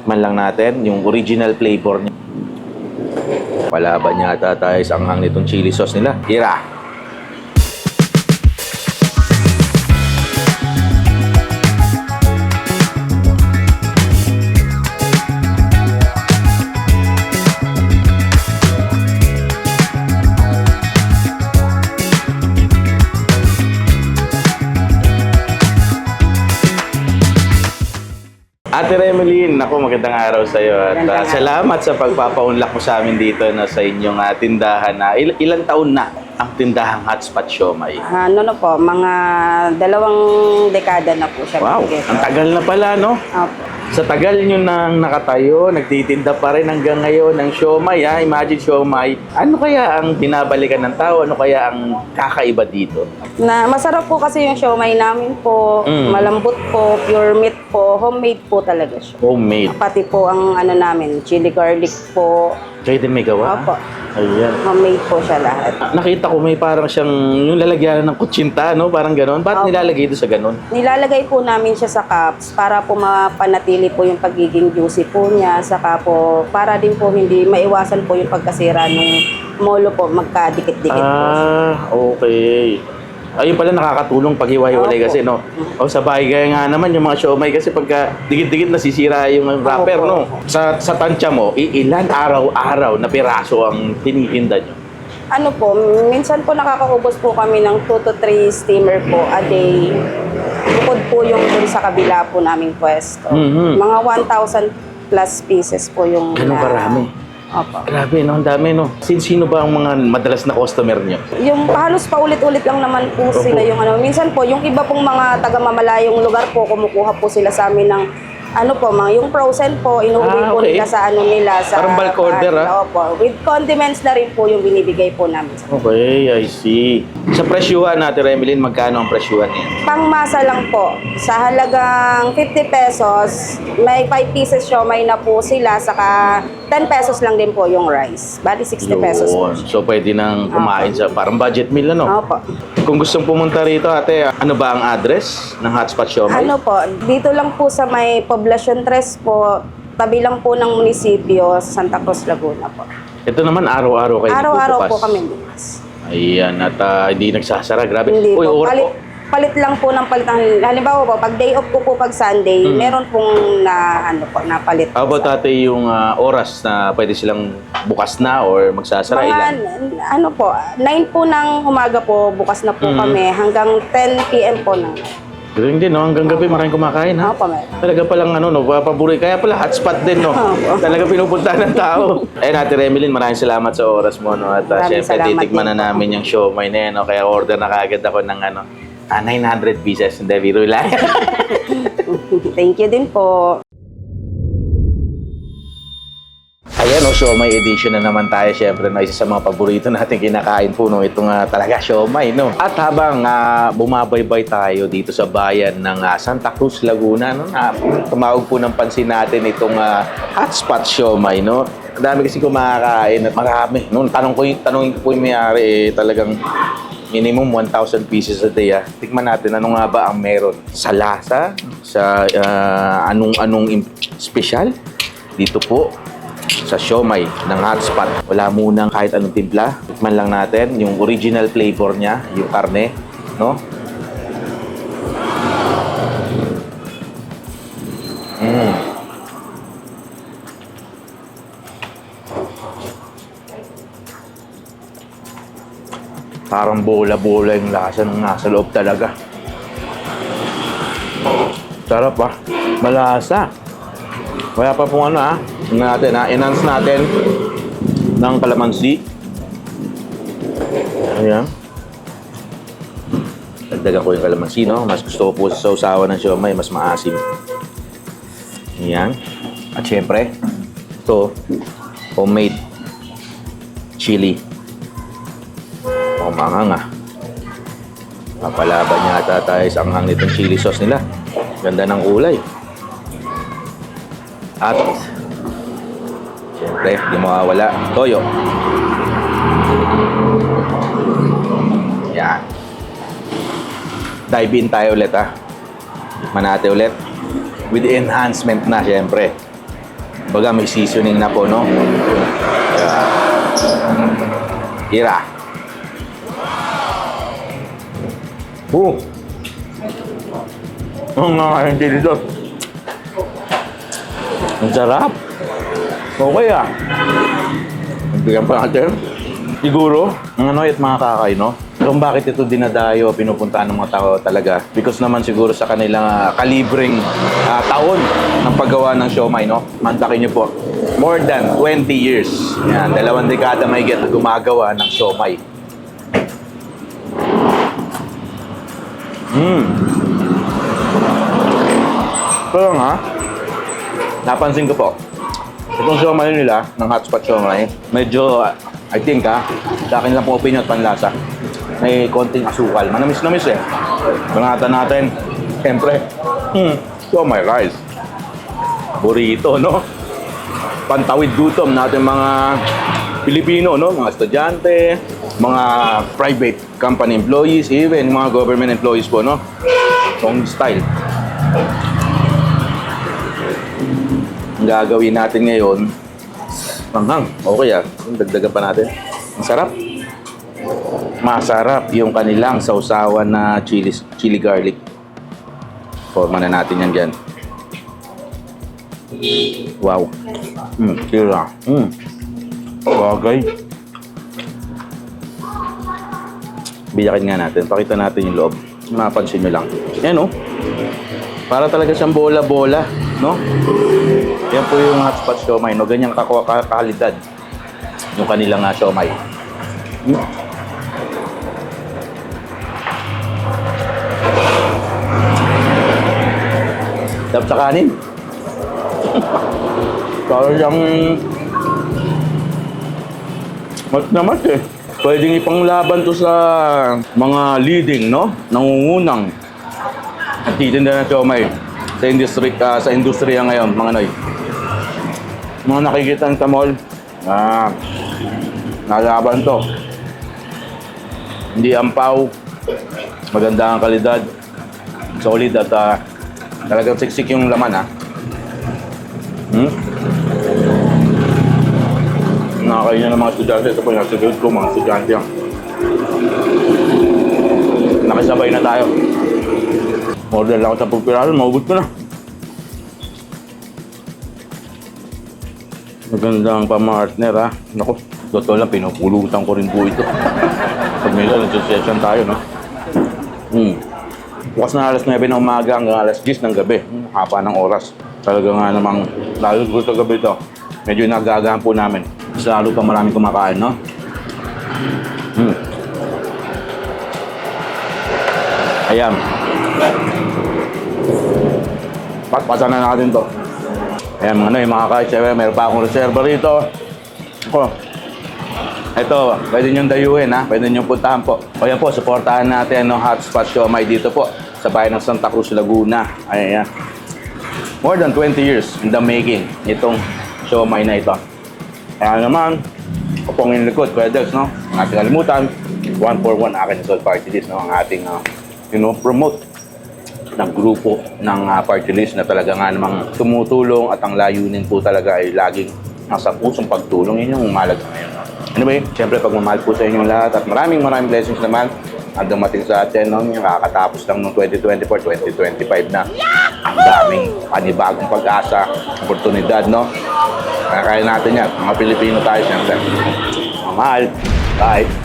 Tikman lang natin yung original flavor niya. Palaban yata tayo sa anghang nitong chili sauce nila. Tira! Ate Remeline, ako magandang araw sa iyo at uh, salamat sa pagpapaunlak mo sa amin dito na sa inyong uh, tindahan na il- ilang taon na ang tindahang hotspot siomay. Ano na po, mga dalawang dekada na po siya. Wow, ang tagal na pala no? Opo. Sa tagal nyo nang nakatayo, nagtitinda pa rin hanggang ngayon ng siomay ha. Imagine siomay. Ano kaya ang binabalikan ng tao? Ano kaya ang kakaiba dito? Na, masarap po kasi yung siomay namin po. Mm. Malambot po, pure meat po. Homemade po talaga siya. Homemade. Pati po ang ano namin, chili garlic po. Kayo din may gawa? Opo. Ayan. Homemade po siya lahat. Nakita ko may parang siyang yung lalagyan ng kutsinta, no? Parang ganon. Ba't Opo. nilalagay ito sa ganon? Nilalagay po namin siya sa cups para po mapanatili po yung pagiging juicy po niya. Saka po, para din po hindi maiwasan po yung pagkasira ng molo po, magkadikit-dikit po. Ah, okay. Ayun pala nakakatulong pag hiwa-hiwalay Opo. kasi, no? O sa bahay kaya nga naman yung mga siomay kasi pagka dikit-dikit nasisira yung wrapper, Opo. no? Sa, sa tansya mo, ilan araw-araw na piraso ang tinitinda nyo? Ano po, minsan po nakakaubos po kami ng 2 to 3 steamer po a day. Bukod po yung dun sa kabila po naming pwesto. Mhm. Mga 1,000 plus pieces po yung... Ganun na- karami. Opo. Grabe, no? Ang dami, no? Sino, sino ba ang mga madalas na customer nyo? Yung halos paulit-ulit lang naman po Opo. sila yung ano. Minsan po, yung iba pong mga taga-mamalayong lugar po, kumukuha po sila sa amin ng ano po, mga yung frozen po, inuwi Ah, po okay. nila sa ano nila. Sa Parang bulk order, bahay. ah? Opo. With condiments na rin po yung binibigay po namin. Okay, I see. Sa presyuhan natin, Remelin, magkano ang presyuhan niyan? Pangmasa lang po. Sa halagang 50 pesos, may 5 pieces siomay na po sila, saka 10 pesos lang din po yung rice. Bali 60 pesos po. Yun. So, pwede nang kumain sa parang budget meal, ano? Opo. Kung gustong pumunta rito, ate, ano ba ang address ng Hotspot Siomay? Ano po, dito lang po sa may Poblacion 3 po, tabi lang po ng munisipyo sa Santa Cruz, Laguna po. Ito naman, araw-araw kayo Araw-araw po kami bukas. Ayan, at ah, hindi nagsasara. Grabe. Hindi Uy, po. or- Palit, palit lang po ng palit. ng- Halimbawa po, pag day off ko po pag Sunday, Mm. meron pong na, ano po, na palit. How about ate yung ah, oras na pwede silang bukas na or magsasara? Mga, Ilan? n- ano po, 9 po ng umaga po, bukas na po Mm. kami, hanggang 10 p.m. po na. Galing din, no? Hanggang gabi maraming kumakain, ha? Opo, meron. Talaga palang ano, no, paborito. Kaya pala hotspot din, no? Opo. Talaga pinupunta ng tao. Ayun, Ate Remelin, maraming salamat sa oras mo, no? At uh, Maraming syempre, salamat titikman na din namin yung siomay na yan, no? Kaya order na kagad ako ng ano, ah, 900 pieces. Hindi, biro lang. Thank you din po. No, siomay edition na naman tayo. Syempre, no, isa sa mga paborito natin kinakain po, no? Itong ah, talaga siomay, no? At habang ah, bumabaybay tayo dito sa bayan ng ah, Santa Cruz, Laguna, no? Ah, tumawag po ng pansin natin itong ah, hotspot siomay, no? Dami kasi kumakain at marami. No, tanong ko tanongin ko po yung mayari, eh, talagang minimum 1,000 pieces a day. Ah. Tikman natin ano nga ba ang meron sa lasa, sa ah, anong-anong special dito po sa siomay ng hotspot. Wala munang kahit anong timpla. Tikman lang natin yung original flavor niya, yung karne, no? Mm. Parang bola-bola yung lasa ng nasa loob talaga. Sarap ah. Malasa. Kaya pa pong ano ah. Tingnan natin ah. Enhance natin ng kalamansi. Ayan. Dagdagan ko yung kalamansi, no? Mas gusto ko po sa sausawan ng siomay, mas maasim. Ayan. At syempre, ito, homemade chili. Mangang ah. Papalaban yata tayo sa anghang nitong chili sauce nila. Ganda ng kulay. At, siyempre, di mawawala, toyo. Yan. Dive in tayo ulit ha. Tikman natin ulit. With enhancement na, siyempre. Baga may seasoning na po, no? Yeah. Tira. Oh! Ang nakakain dito. Ang sarap. Okay ah. Bigyan pa natin. Siguro, ang ano at mga kakay, no? Kung bakit ito dinadayo, pinupuntahan ng mga tao talaga. Because naman siguro sa kanilang ah, kalibreng ah, taon ng paggawa ng siomay, no? Mantakin niyo po. More than 20 years. Yan, dalawang dekada may get gumagawa ng siomay. Mm. Pero nga, napansin ko po, itong siomay nila, ng hotspot siomay, medyo, ah, I think ha, sa akin lang po opinion at panlasa, may konting asukal. Manamis-namis eh. Bangatan natin, siyempre, hmm, siomay rice. Burrito, no? Pantawid gutom natin mga Pilipino, no? Mga estudyante, mga private company employees, even mga government employees po, no? Song style. Gagawin natin ngayon, manghang. Okay ah. Dagdagan pa natin. Ang sarap. Masarap yung kanilang sausawan na chili, chili garlic. Forma na natin yan dyan. Wow. Mm, tira. Mm. Bagay. Biyakin nga natin. Pakita natin yung loob. Mapansin nyo lang. Yan oh. Para talaga siyang bola-bola. No? Yan po yung hotspot siomay. No? Ganyang kakwa kakalidad. Yung kanilang uh, siomay. Hmm. Sarap sa kanin. Parang mat na mat eh. Pwedeng ipanglaban to sa mga leading, no? Nangungunang at titinda ng siomay sa industry, ah, sa industriya ngayon, mga noy. Mga nakikita sa mall, ah, nalaban to. Hindi ampaw, maganda ang kalidad, solid at ah, talagang siksik yung laman ha. Hmm? Nakakain na ng mga estudyante. Ito po yung nasa ko, mga estudyante yan. Nakisabay na tayo. Order lang ako sa pagpiraso, maugot ko na. Magandang pamartner ha. Naku, totoo lang, pinupulutan ko rin po ito. Pag may session tayo, no? Hmm. Bukas na alas 9 ng umaga hanggang alas 10 ng gabi. Hmm, Haba ng oras. Talaga nga namang, lalo ko sa gabi ito, medyo nagagahan po namin. Mas lalo pa maraming kumakain, no? Hmm. Ayan. Patpasan na natin to. Ayan mga noy, mga kahit syempre, meron pa akong reserva rito. Ako. Ito, pwede niyong dayuhin ha. Pwede niyong puntahan po. O yan po, supportahan natin ang hotspot siomay dito po sa bayan ng Santa Cruz, Laguna. Ayan, yan. More than 20 years in the making itong siomay na ito. Kaya naman, kapong yung likod, pwede, no? Ang ating kalimutan, one for one akin sa party list, no? Ang ating, uh, promote ng grupo ng uh, party list na talaga nga namang tumutulong at ang layunin po talaga ay laging nasa pusong pagtulong. Yun yung mahalaga ngayon. Anyway, syempre pagmamahal po sa inyong lahat at maraming maraming blessings naman ang dumating sa atin no? yung kakatapos lang ng 2024, 2025 na ang daming panibagong pag-asa, oportunidad, no? Kaya kaya natin yan. Mga Pilipino tayo, syempre. Mamahal. Bye.